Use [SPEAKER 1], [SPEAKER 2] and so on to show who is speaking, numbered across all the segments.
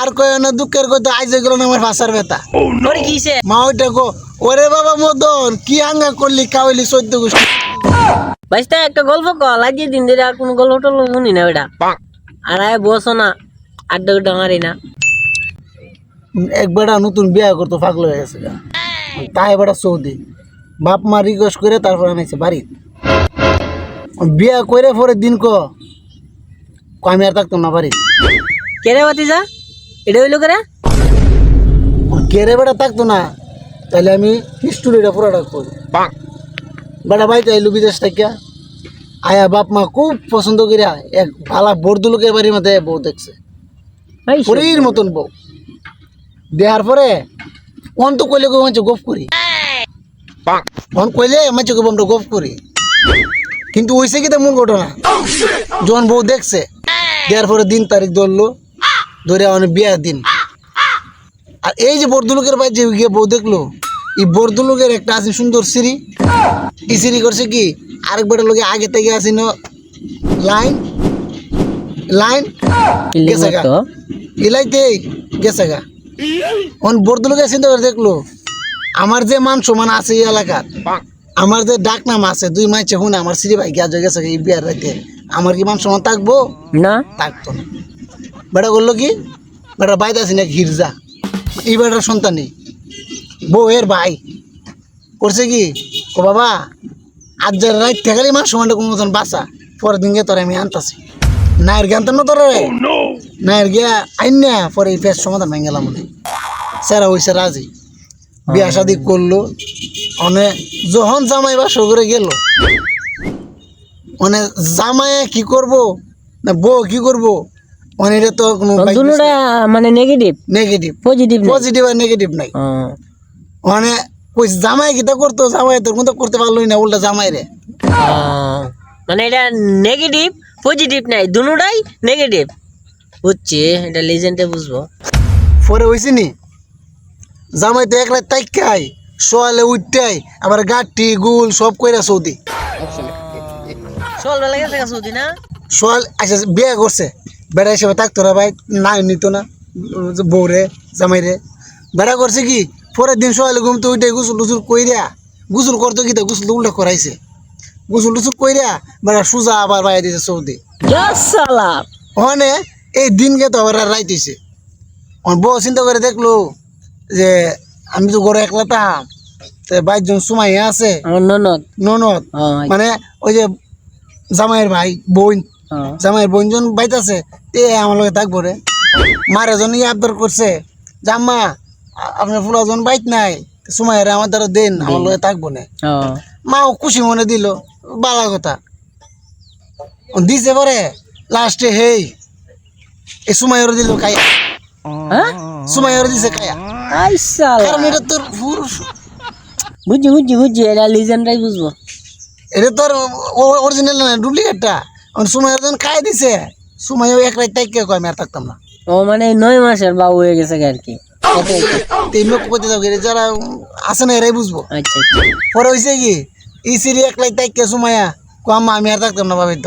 [SPEAKER 1] আর কয় না দুঃখের কথা আইজ গেল না আমার ভাষার ব্যথা।
[SPEAKER 2] ওরে কিসে
[SPEAKER 1] মা ওইটা কো ওরে বাবা মদন কি হাঙ্গা করলি কাউলি চোদ্দ গোষ্ঠী?
[SPEAKER 2] বাইস্তা একটা গল্প কল আজ দিন ধরে আর কোনো গল্প টল্প শুনি না ওটা আর আয় বসো না আড্ডা উড্ডা মারি না।
[SPEAKER 1] এক বেটা নতুন বিয়া করতো পাগল হয়ে গেছে গা। তাই বেটা সৌদি। বাপ মা রিকোয়েস্ট করে তারপর আনাইছে বাড়ি। বিয়া করে পরে দিন ক আমি আর থাকতাম না বাড়ি।
[SPEAKER 2] কে রে বাতিজা? এটা হইল করে?
[SPEAKER 1] কেড়ে বেটা থাকতো না তাহলে আমি হিস্টোরিটা পুরোটা করি বেটা বাড়িতে আইলু বিদেশ থেকে আয়া বাপ মা খুব পছন্দ করে এক ভালা বর্দু লোকের বাড়ির মধ্যে বউ দেখছে। পরীর মতন বউ। দেহার পরে অন তো কইলে গো মাঝে গপ করি। অন কইলে মাঝে গো আমরা গপ করি। কিন্তু হইছে কি মূল ঘটনা? যখন বউ দেখছে দেওয়ার পরে দিন তারিখ ধরলো ধরে অনেক বিয়ার দিন। আর এই যে বর্দুলোকের বাড়ি যে গিয়ে বউ দেখল এই বর্দুলোকের একটা আছে সুন্দর সিঁড়ি। এই সিঁড়ি করছে কি? আরেক বেটার লোকে আগে থেকে আসিন লাইন লাইন গেছে গা। ইলাইতে গেছে গা। অন বর্দুলোকে চিন্তা করে দেখল আমার যে মান সমান আছে এই এলাকার আমার যে ডাক নাম আছে দুই মাইছে শুনে আমার শ্রী ভাই গিয়া গেছে এই বিয়ার রাইতে। আমার কি মান সমান থাকব?
[SPEAKER 2] না।
[SPEAKER 1] থাকতো না। বেটা করল কি বেটা বাইতে আছে না হিরজা এই বেটার সন্তানই বউয়ের ভাই। করছে কি ও বাবা আজ যার রাত থেকালি মান সমানটা কোনো মতন বাসা পরের দিনকে তোর আমি আনতাছি। নায়ের জ্ঞান তো না তোর? নায়ের গিয়া আইন না পরে এই পেশ সমাধান ভেঙে গেলাম মনে স্যারা হইছে রাজি। বিয়া শাদি করল অনে যখন জামাই বাসর করে গেল মানে জামাই কি করব না বউ কি করব মানে এটা তো কোনো
[SPEAKER 2] দুটোটা মানে নেগেটিভ
[SPEAKER 1] নেগেটিভ
[SPEAKER 2] পজিটিভ
[SPEAKER 1] পজিটিভ আর নেগেটিভ নাই। মানে কই জামাই কিটা করতো? জামাই তোর মতো করতে পারলোই না উল্টা জামাই রে।
[SPEAKER 2] মানে এটা নেগেটিভ পজিটিভ নাই দুটোটাই নেগেটিভ বুঝছি এটা লিজেন্ডে বুঝব।
[SPEAKER 1] পরে হয়েছে নি জামাই তো এক রাত তাইকাই সোয়ালে উঠটাই আবার গাঠি গুল সব কইরা সৌদি।
[SPEAKER 2] চল বেলা গেছে সৌদি না?
[SPEAKER 1] সোয়াল আচ্ছা বিয়ে করছে। বেড়া হিসেবে থাকতো না ভাই না নিত না বউরে জামাই রে বেড়া করছে কি পরের দিন সোয়ালে ঘুমতে উঠে গুসল টুসুল কইরা গুসল করতো কি তো গুসল উল্টা করাইছে। গুসল টুসুল কইরা বেড়া সুজা আবার বাইরে দিছে সৌদি। ওখানে এই দিনকে তো আবার রাইতেছে বউ চিন্তা করে দেখল যে আমি তো ঘরে একলা তাহাম তো বাইশজন সুমাই আছে।
[SPEAKER 2] ননদ।
[SPEAKER 1] ননদ।
[SPEAKER 2] হ্যাঁ,
[SPEAKER 1] মানে ওই যে জামাইয়ের ভাই বোন। জামাইয়ের বোনজন বাইতাছে তে আমার লগে থাকব রে। মার এজন ইয়ে আবদার করছে জাম্মা আ- আপনার ফুলাজন বাইত নাই সুমাইয়ের আমার দ্বারা দেন আমার লগে থাকব না।
[SPEAKER 2] হ্যাঁ।
[SPEAKER 1] মাও খুশি মনে দিল বালা কথা। দিছে পরে লাস্টে হেই এই সুমাইয়ের দিল খাইয়া
[SPEAKER 2] হ্যাঁ?
[SPEAKER 1] সুমাইয়ের দিছে খাইয়া
[SPEAKER 2] আই সালা।
[SPEAKER 1] কারণ এটা তোর পুরুষ
[SPEAKER 2] বুঝছি বুঝছি বুঝছি এটা লিজেন্ডাই বুঝব।
[SPEAKER 1] এটা তোর অরিজিনাল না ডুপ্লিকেটটা সুমাইয়ের জন খাই দিছে সুমাইও এক রাত টাইকে কয় আমি আর থাকতাম না
[SPEAKER 2] ও মানে নয় মাসের বাবু হয়ে গেছে আর কি
[SPEAKER 1] তিন লোক কইতে যাও যারা আছে না এরাই বুঝব
[SPEAKER 2] আচ্ছা আচ্ছা
[SPEAKER 1] পরে হইছে কি এই সিরি এক লাখ টাইকে সুমাইয়া কো আম্মা আমি আর থাকতাম না বাবির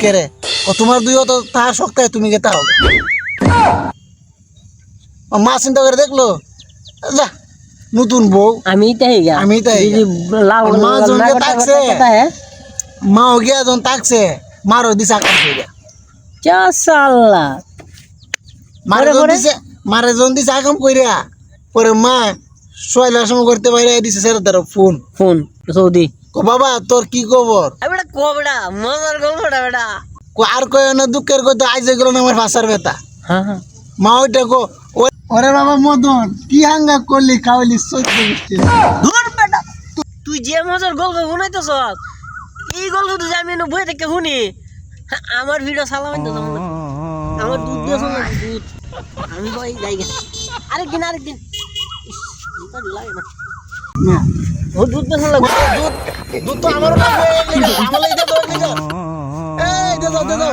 [SPEAKER 1] কে রে ও তোমার দুই তো তাহার সপ্তাহে তুমি গেতা হবে ও মা চিন্তা করে দেখল যা নতুন বউ
[SPEAKER 2] আমি তাই
[SPEAKER 1] আমি তাই মা জনকে
[SPEAKER 2] নাগটা
[SPEAKER 1] তাকছে।
[SPEAKER 2] কথা কথা হ্যাঁ
[SPEAKER 1] মা ও গিয়া যখন তাকছে মারও দিছে আকাশ
[SPEAKER 2] চা সাল্লা
[SPEAKER 1] মারে
[SPEAKER 2] পরে?
[SPEAKER 1] দিছে মারে দিছে আকাম কইরা। পরে মা শয়লার সময় করতে বাইরে দিছে স্যার তার ফোন।
[SPEAKER 2] Phone Saudi.
[SPEAKER 1] কো বাবা তোর কি খবর?
[SPEAKER 2] বেটা কবড়া মজার গল্পটা বেটা।
[SPEAKER 1] কো আর কয় না দুঃখের কথা আইজ গেল না আমার ভাষার ব্যথা।
[SPEAKER 2] হ্যাঁ হ্যাঁ।
[SPEAKER 1] মা ওইটা কো। ওরে বাবা মদন কি হাঙ্গা করলি খাওয়ালি সত্যি
[SPEAKER 2] ধুর বেটা তুই যে মজার গল্প শুনাইতেছ এই গল্প তুই আমি এনে বই থেকে শুনি। আমার ভিডিও সালামাই তো আমার দুধ দিয়ে শোনা দুধ। আমি ভাই যাই আরেকদিন আরেকদিন। লাগে না।
[SPEAKER 1] না।
[SPEAKER 2] ও দুধ দিয়ে শোনা
[SPEAKER 1] দুধ দুধ। তো আমারও লাগবে আমার লাগবে তো এই দাও দাও।